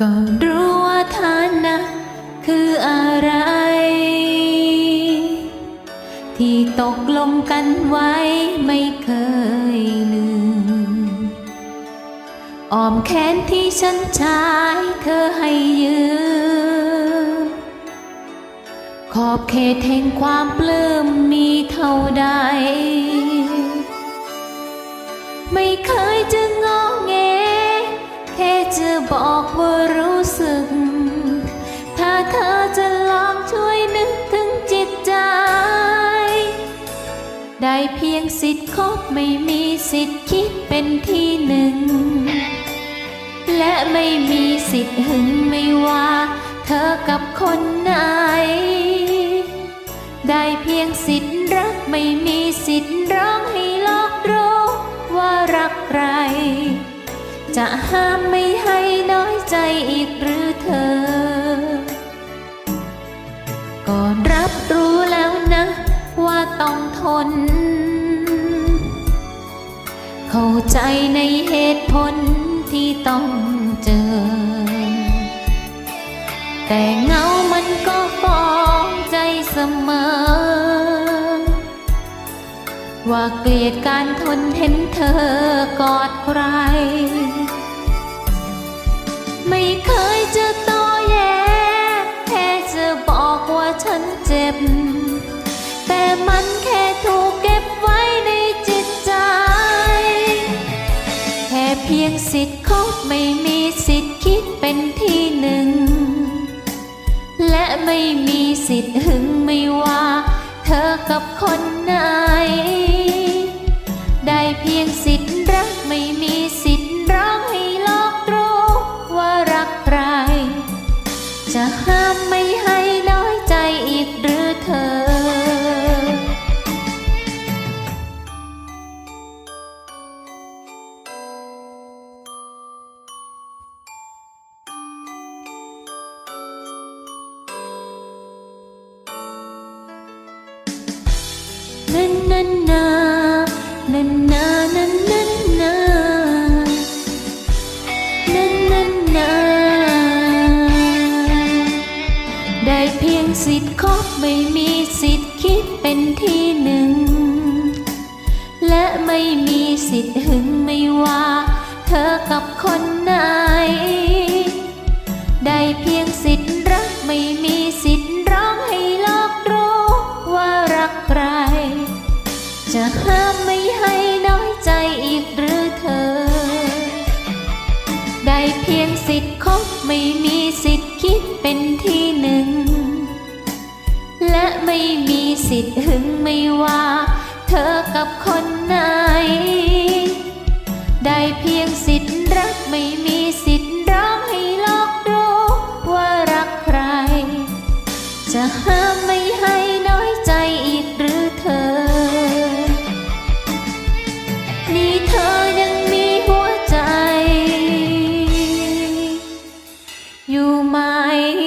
ก็รู้ว่าฐานะคืออะไร ที่ตกลงกันไว้ไม่เคยลืมอ้อมแขนที่ฉันใช้เธอให้ยืมขอบเขตแห่งความปลื้มมีเท่าใด ไม่เคยจะงอแงแค่จะบอก ได้เพียงสิทธิ์คบไม่มีสิทธิ์คิดเป็นที่หนึ่ง และไม่มีสิทธิ์หึงไม่ว่า เธอกับคนไหน ได้เพียงสิทธิ์รักไม่มีสิทธิ์ร้องให้โลกรู้ว่ารักใคร จะห้ามไม่ให้น้อยใจอีกหรือเธอก็รับรู้แล้วนะว่าต้องทน เข้าใจในเหตุผลที่ต้องเจอ แต่เงามันก็ฟ้องใจเสมอ ว่าเกลียดการทนเห็นเธอกอดใคร ไม่เคยจะตอแย ไม่มีสิทธิ์คิดเป็นที่หนึ่ง และไม่มีสิทธิ์หึงไม่ว่า เธอกับคนไหน ได้เพียงสิทธิ์รักไม่มีสิทธิ์ร้องให้โลกรู้ว่ารักใคร จะห้ามไม่ให้ นันนันานันนานันนันานันนันนาได้เพียงสิทธิ์คบไม่มีสิทธิ์คิดเป็นที่หนึ่ง และไม่มีสิทธิ์หึงไม่ว่า เธอกับคนไหน เป็นที่หนึ่ง และไม่มีสิทธิ์หึงไม่ว่า เธอกับคนนั้น này